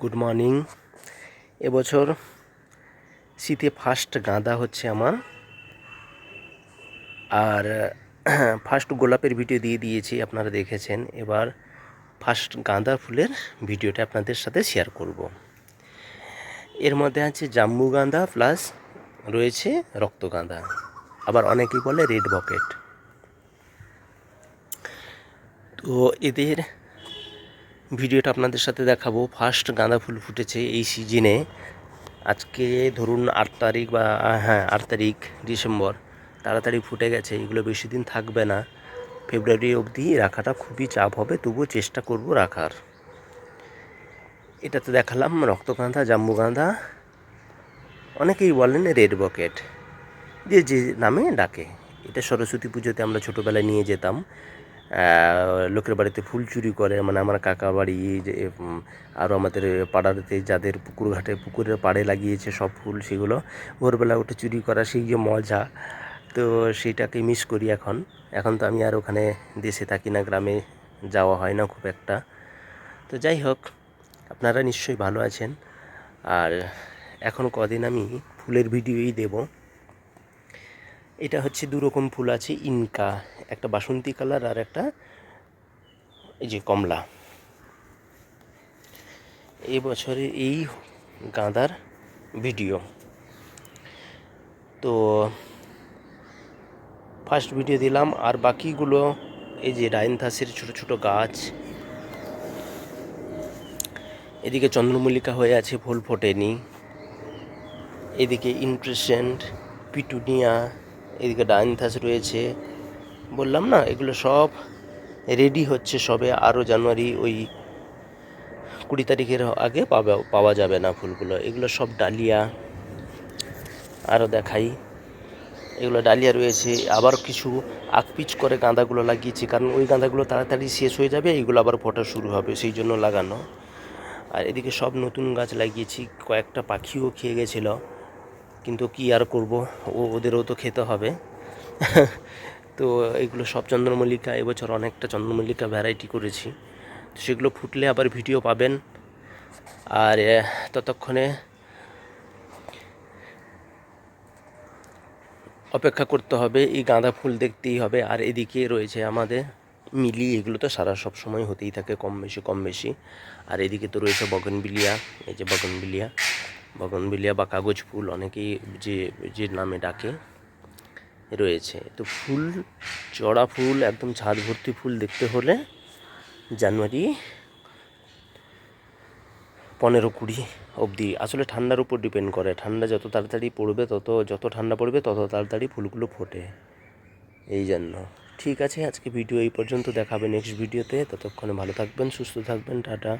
Good morning এবছর শীতে first গাঁদা হচ্ছে আমার। আর ফার্স্ট গোলাপের ভিডিও দিয়ে দিয়েছি, আপনারা দেখেছেন। এবার ফার্স্ট গাঁদা ফুলের ভিডিওটা আপনাদের সাথে শেয়ার করব। এর মধ্যে আছে জাম্বু গাঁদা প্লাস রয়েছে রক্তগাঁদা আবার অনেকেই বলে রেড বকেট তো এদের ভিডিওটা আপনাদের সাথে দেখাবো। ফার্স্ট গাঁদা ফুল ফুটেছে এই সিজনে আজকে ধরুন আট তারিখ বা হ্যাঁ আট তারিখ ডিসেম্বর। তাড়াতাড়ি ফুটে গেছে, এগুলো বেশি দিন থাকবে না। ফেব্রুয়ারি অবধি রাখাটা খুবই চাপ হবে, তবুও চেষ্টা করব রাখার। এটাতে দেখালাম রক্তগাঁদা জাম্বুগাঁদা অনেকেই বলেন রেড বকেট। যে যে নামে ডাকে। এটা সরস্বতী পুজোতে আমরা ছোটোবেলায় নিয়ে যেতাম। লোকের বাড়িতে ফুল চুরি করে মানে আমার কাকা বাড়ি যে আরও আমাদের পাড়াতে যাদের পুকুর ঘাটে, পুকুরের পাড়ে লাগিয়েছে সব ফুল সেগুলো, ভোরবেলা উঠে চুরি করা সেই যে মজা, তো সেইটাকে মিস করি এখন। এখন তো আমি আর ওখানে দেশে থাকি না, গ্রামে যাওয়া হয় না খুব একটা। তো যাই হোক, আপনারা নিশ্চয়ই ভালো আছেন। আর এখন কদিন আমি ফুলের ভিডিওই দেবো। এটা হচ্ছে দু রকম ফুল আছে, ইনকা। একটা বাসন্তী কালার আর একটা এই যে কমলা। এই বছরের এই গাঁদার ভিডিও। তো ফার্স্ট ভিডিও দিলাম আর বাকিগুলো এই যে রাইনথাসের ছোট ছোট গাছ। এদিকে চন্দ্রমল্লিকা হয়ে আছে ফুল ফোটেনি। এদিকে ইন্ট্রেসেন্ট পিটুনিয়া, এদিকে ডাইনথাস রয়েছে। বললাম না, এগুলো সব রেডি হচ্ছে সবে। আরও জানুয়ারি ওই কুড়ি তারিখের আগে পাওয়া পাওয়া যাবে না ফুলগুলো। এগুলো সব ডালিয়া। আরও দেখাই। এগুলো ডালিয়া রয়েছে। আবার কিছু আকপিচ করে গাঁদাগুলো লাগিয়েছি, কারণ ওই গাঁদাগুলো তাড়াতাড়ি শেষ হয়ে যাবে, এইগুলো আবার ফোটা শুরু হবে, সেই জন্য লাগানো। আর এদিকে সব নতুন গাছ লাগিয়েছি, কয়েকটা পাখিও খেয়ে গেছিল। কিন্তু কি আর করব, ও ওদেরও তো খেতে হবে। তো এগুলো সব চন্দ্রমল্লিকা এবছর অনেকটা চন্দ্রমল্লিকা ভ্যারাইটি করেছি। তো সেগুলো ফুটলে আবার ভিডিও পাবেন। আর ততক্ষণে অপেক্ষা করতে হবে, এই গাঁদা ফুল দেখতেই হবে। আর এদিকে রয়েছে আমাদের মিলি, এগুলো তো সারা সব সময় হতেই থাকে, কম বেশি কম বেশি। আর এদিকে তো রয়েছে বগনবিলিয়া, এই যে বগনবিলিয়া। বগনবিলিয়া বা কাগজ ফুল, অনেকেই যে যে নামে ডাকে। রয়েছে। তো ফুল, চড়া ফুল, একদম ছাদ ভর্তি ফুল দেখতে হলে জানুয়ারি পনেরো কুড়ি অবধি। আসলে ঠান্ডার উপর ডিপেন্ড করে। ঠান্ডা যত তাড়াতাড়ি পড়বে, তত, যত ঠান্ডা পড়বে, তত তাড়াতাড়ি ফুলগুলো ফোটে। এই জন্য। ঠিক আছে, আজকে ভিডিও এই পর্যন্ত দেখাবে নেক্সট ভিডিওতে ততক্ষণে ভালো থাকবেন, সুস্থ থাকবেন, টাটা।